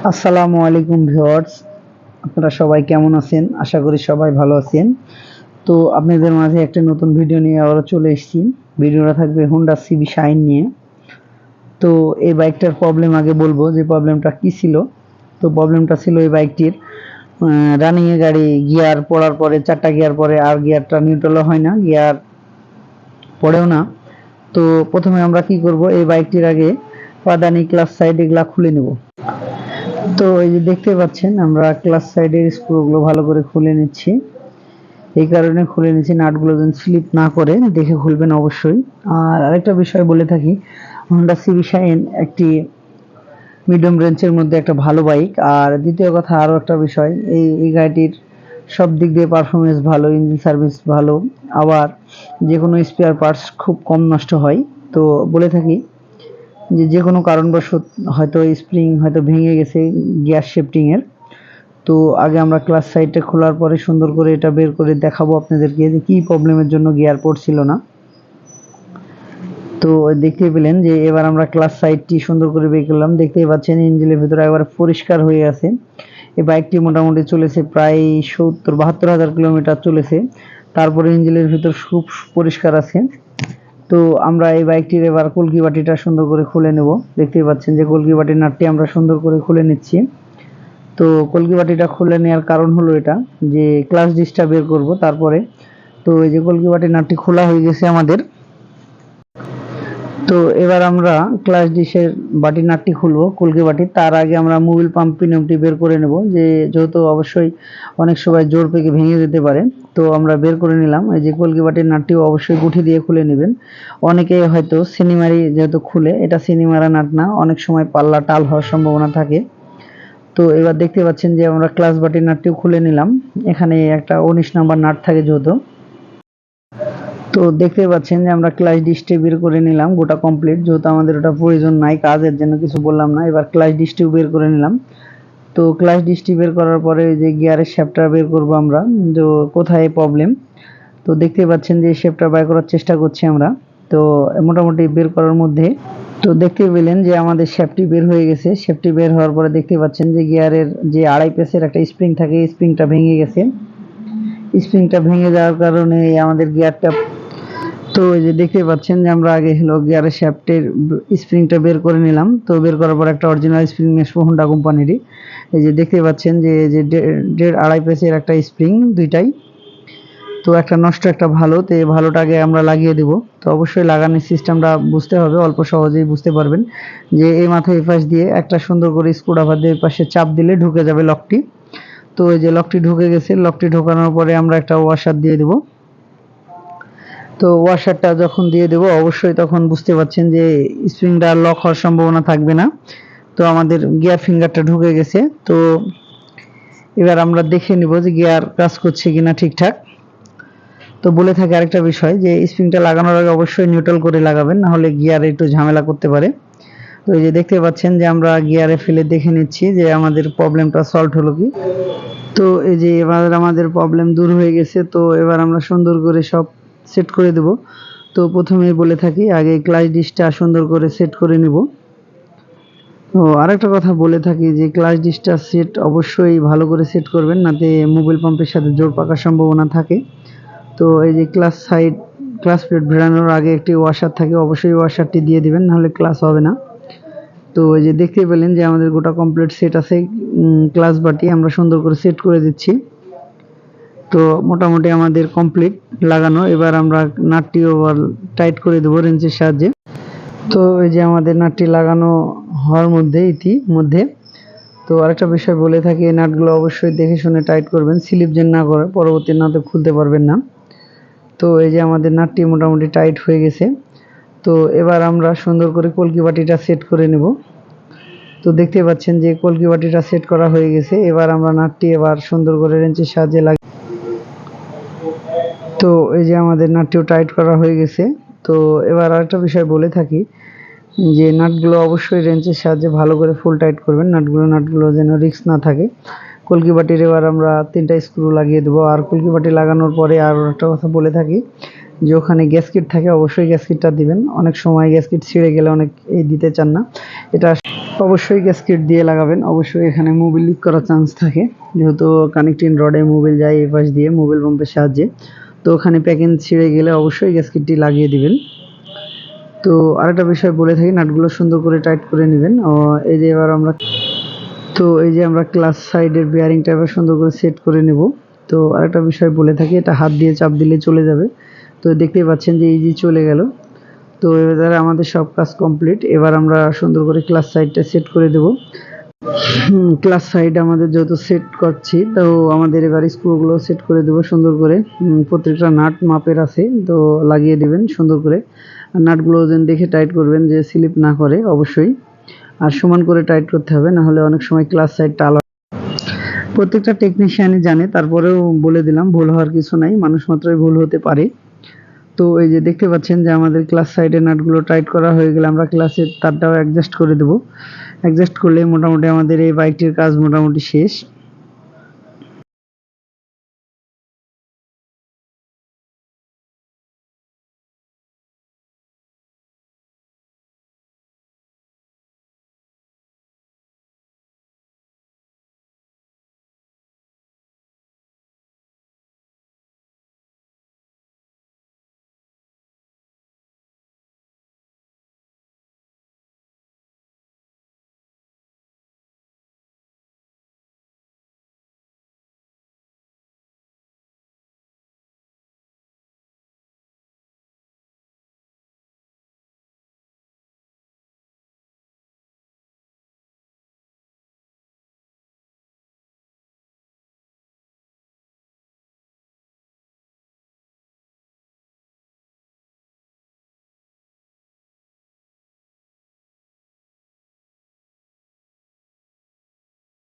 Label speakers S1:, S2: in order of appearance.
S1: আসসালামু আলাইকুম ভিউয়ার্স। আপনারা সবাই কেমন আছেন? আশা করি সবাই ভালো আছেন। তো আপনাদের মাঝে একটা নতুন ভিডিও নিয়ে আবারও চলে এসেছি। ভিডিওটা থাকবে হোন্ডা সিবি শাইন নিয়ে। তো এই বাইকটার প্রবলেম আগে বলব যে প্রবলেমটা কি ছিল। তো প্রবলেমটা ছিল এই বাইকটির রানিংয়ে গাড়ি গিয়ার পড়ার পরে, চারটা গিয়ার পরে আর গিয়ারটা নিউট্রালও হয় না গিয়ার পড়েও না। তো প্রথমে আমরা কি করব? এই বাইকটির আগে পাদানি ক্লাস সাইড এগুলা খুলে নেব। তো এই যে দেখতে পাচ্ছেন, আমরা ক্লাস সাইডের স্ক্রুগুলো ভালো করে খুলে নিচ্ছি। এই কারণে খুলে নিচ্ছি, নাটগুলো যেন স্লিপ না করে, দেখে খুলবেন অবশ্যই। আর আরেকটা বিষয় বলে থাকি হন্ডা সিবি শাইন একটি মিডিয়াম রেঞ্জের মধ্যে একটা ভালো বাইক আর দ্বিতীয় কথা, আরও একটা বিষয়, এই এই গাড়িটির সব দিক দিয়ে পারফরমেন্স ভালো ইঞ্জিন সার্ভিস ভালো। আবার যে কোনো স্পেয়ার পার্টস খুব কম নষ্ট হয়। তো বলে থাকি যে যে কোনো কারণবশত হয়তো স্প্রিং হয়তো ভেঙে গেছে গিয়ার শিফটিংয়ের তো আগে আমরা ক্লাস সাইডটা খোলার পরে সুন্দর করে এটা বের করে দেখাবো আপনাদেরকে যে কী প্রবলেমের জন্য গিয়ার পড়ছিল না। তো দেখতে পেলেন যে এবার আমরা ক্লাস সাইডটি সুন্দর করে বের করলাম। দেখতেই পাচ্ছেন ইঞ্জিনের ভিতরে একবার পরিষ্কার হয়ে আছে। এই বাইকটি মোটামুটি চলেছে প্রায় সত্তর, বাহাত্তর হাজার কিলোমিটার চলেছে। তারপরে ইঞ্জিনের ভিতর খুব পরিষ্কার আছে। তো আমরা এই বাইকটির এবার কলকি বাটিটা সুন্দর করে খুলে নেব। দেখতেই পাচ্ছেন যে কলকি বাটির নাটটি আমরা সুন্দর করে খুলে নিচ্ছি। তো কলকি বাটিটা খুলে নেওয়ার কারণ হলো এটা, যে ক্লাস ডিসটা বের করব তারপরে। তো এই যে কলকি বাটির নাটটি খোলা হয়ে গেছে আমাদের। তো এবার আমরা ক্লাস ডিশের বাটি নাটটি খুলবো, কলকি বাটি। তার আগে আমরা মোবিল পাম্প পিনিয়মটি বের করে নেব, যে যেহেতু অবশ্যই অনেক সময় জোর পেকে ভেঙে যেতে পারে, তো আমরা বের করে নিলাম। এই যে কলকি বাটির নাটটিও অবশ্যই গুঠি দিয়ে খুলে নেবেন। অনেকে হয়তো সিনেমারি যেহেতু খুলে, এটা সিনেমারা নাট না, অনেক সময় পাল্লা টাল হওয়ার সম্ভাবনা থাকে। তো এবার দেখতে পাচ্ছেন যে আমরা ক্লাস বাটির নাটটিও খুলে নিলাম। এখানে একটা উনিশ নাম্বার নাট থাকে যেহেতু। তো দেখতে পাচ্ছেন যে আমরা ক্লাস ডিস্টে বের করে নিলাম, গোটা কমপ্লিট যেহেতু আমাদের ওটা প্রয়োজন নাই, কাজের জন্য কিছু বললাম না, এবার ক্লাস ডিস্টিও বের করে নিলাম। তো ক্লাস ডিস্টি বের করার পরে যে গিয়ারের শেপটা বের করব আমরা যে কোথায় প্রবলেম তো দেখতে পাচ্ছেন যে শেপটা বের করার চেষ্টা করছি আমরা, তো মোটামুটি বের করার মধ্যে। তো দেখতে পেলেন যে আমাদের শেপটি বের হয়ে গেছে শেপটি বের হওয়ার পরে দেখতে পাচ্ছেন যে গিয়ারের যে আড়াই পেসের একটা স্প্রিং থাকে স্প্রিংটা ভেঙে গেছে। স্প্রিংটা ভেঙে যাওয়ার কারণে আমাদের গিয়ারটা তো এই যে দেখতে পাচ্ছেন যে আমরা আগে হলো গিয়ারের শ্যাফটের স্প্রিংটা বের করে নিলাম। তো বের করার পর একটা অরিজিনাল স্প্রিং নেসবো হোন্ডা কোম্পানিরই এই যে দেখতে পাচ্ছেন যে যে দেড় আড়াই পেসের একটা স্প্রিং দুইটাই। তো একটা নষ্ট, একটা ভালো, তো এই ভালোটা আগে আমরা লাগিয়ে দেব। তো অবশ্যই লাগানোর সিস্টেমটা বুঝতে হবে, অল্প সহজেই বুঝতে পারবেন যে এই মাথায় এই পাশ দিয়ে একটা সুন্দর করে স্ক্রুড্রাইভার দিয়ে পাশে চাপ দিলে ঢুকে যাবে লকটি তো এই যে লকটি ঢুকে গেছে লকটি ঢোকানোর পরে আমরা একটা ওয়াশার দিয়ে দেবো। তো ওয়াশারটা যখন দিয়ে দেবো, অবশ্যই তখন বুঝতে পারছেন যে স্প্রিংটা লক হওয়ার সম্ভাবনা থাকবে না। তো আমাদের গিয়ার ফিঙ্গারটা ঢুকে গেছে। তো এবার আমরা দেখে নিব যে গিয়ার কাজ করছে কিনা ঠিকঠাক। তো বলে থাকে আরেকটা বিষয় যে স্প্রিংটা লাগানোর আগে অবশ্যই নিউট্রাল করে লাগাবেন, না হলে গিয়ারে একটু ঝামেলা করতে পারে। তো এই যে দেখতে পাচ্ছেন যে আমরা গিয়ারে ফেলে দেখে নিচ্ছি যে আমাদের প্রবলেমটা সলভ হলো কি। তো এই যে এবার আমাদের প্রবলেম দূর হয়ে গেছে, তো এবার আমরা সুন্দর করে সব সেট করে দেব। তো প্রথমেই বলে থাকি, আগে ক্লাস ডিসটা সুন্দর করে সেট করে নিব। তো আরেকটা কথা বলে থাকি যে ক্লাস ডিসটা সেট অবশ্যই ভালো করে সেট করবেন, নাতে মোবাইল পাম্পের সাথে জোর পাকার সম্ভাবনা থাকে। তো এই যে ক্লাস সাইড ক্লাস প্লেট ভেড়ানোর আগে একটি ওয়াশার থাকে, অবশ্যই ওয়াশারটি দিয়ে দিবেন, নাহলে ক্লাস হবে না। তো এই যে দেখতে পেলেন যে, আমাদের গোটা কমপ্লিট সেট আছে। ক্লাস বাটি আমরা সুন্দর করে সেট করে দিচ্ছি। তো মোটামুটি আমাদের কমপ্লিট লাগানো। এবার আমরা নাটটি ওভার টাইট করে দেবো রেঞ্চের সাহায্যে। তো এই যে আমাদের নাটটি লাগানো হওয়ার মধ্যে ইতি মধ্যে তো আরেকটা বিষয় বলে থাকি, এই নাটগুলো অবশ্যই দেখে শুনে টাইট করবেন। স্লিপ যেন না করে, পরবর্তী নাটে খুলতে পারবেন না। তো এই যে আমাদের নাটটি মোটামুটি টাইট হয়ে গেছে। তো এবার আমরা সুন্দর করে কলকি বাটিটা সেট করে নেব। তো দেখতে পাচ্ছেন যে কলকি বাটিটা সেট করা হয়ে গেছে। এবার আমরা নাটটি এবার সুন্দর করে রেঞ্চের সাহায্যে লাগি তো এই যে আমাদের নাটটিও টাইট করা হয়ে গেছে, তো এবার আরেকটা বিষয় বলে থাকি যে নাটগুলো অবশ্যই রেঞ্চের সাহায্যে ভালো করে ফুল টাইট করবেন, নাটগুলো নাটগুলো যেন রিক্স না থাকে। কলকি বাটির এবার আমরা তিনটা স্ক্রু লাগিয়ে দেবো, আর কলকি বাটি লাগানোর পরে আর একটা কথা বলে থাকি যে ওখানে গ্যাসকিট থাকে, অবশ্যই গ্যাসকিটটা দিবেন। অনেক সময় গ্যাসকিট ছিঁড়ে গেলে অনেক এই দিতে চান না। এটা অবশ্যই গ্যাসকেট দিয়ে লাগাবেন। অবশ্যই এখানে মোবিল লিক করার চান্স থাকে। যেহেতু কানেক্টিং রডে মোবিল যায় এই পাশ দিয়ে মোবিল পাম্পের সাহায্যে। তো ওখানে প্যাকেন ছিঁড়ে গেলে অবশ্যই গ্যাসকেটটি লাগিয়ে দিবেন। তো আরেকটা বিষয় বলে থাকি, নাটগুলো সুন্দর করে টাইট করে নেবেন। এই যে এবার আমরা তো এই যে আমরা ক্লাস সাইডের বিয়ারিংটা এবার সুন্দর করে সেট করে নেব। তো আরেকটা বিষয় বলে থাকি, এটা হাত দিয়ে চাপ দিলে চলে যাবে। তো দেখতেই পাচ্ছেন যে এই যে চলে গেল। তো এবার আমাদের সব কাজ কমপ্লিট এবার আমরা সুন্দর করে ক্লাস সাইডটা সেট করে দেব। ক্লাস সাইড আমাদের যেহেতু সেট করছি, তো আমাদের এবার স্ক্রুগুলো সেট করে দেবো সুন্দর করে। প্রত্যেকটা নাট মাপের আছে, তো লাগিয়ে দিবেন সুন্দর করে। নাটগুলো যেন দেখে টাইট করবেন যে স্লিপ না করে, অবশ্যই। আর সমান করে টাইট করতে হবে, না হলে অনেক সময় ক্লাস সাইডটা আলাদা। প্রত্যেকটা টেকনিশিয়ানই জানে, তারপরেও বলে দিলাম, ভুল হওয়ার কিছু নাই, মানুষ মাত্রই ভুল হতে পারে। তো এই যে দেখতে পাচ্ছেন যে আমাদের ক্লাস সাইডে নাটগুলো টাইট করা হয়ে গেলে আমরা ক্লাসের তারটাও অ্যাডজাস্ট করে দেবো। অ্যাডজাস্ট করলে মোটামুটি আমাদের এই বাইকটির কাজ মোটামুটি শেষ।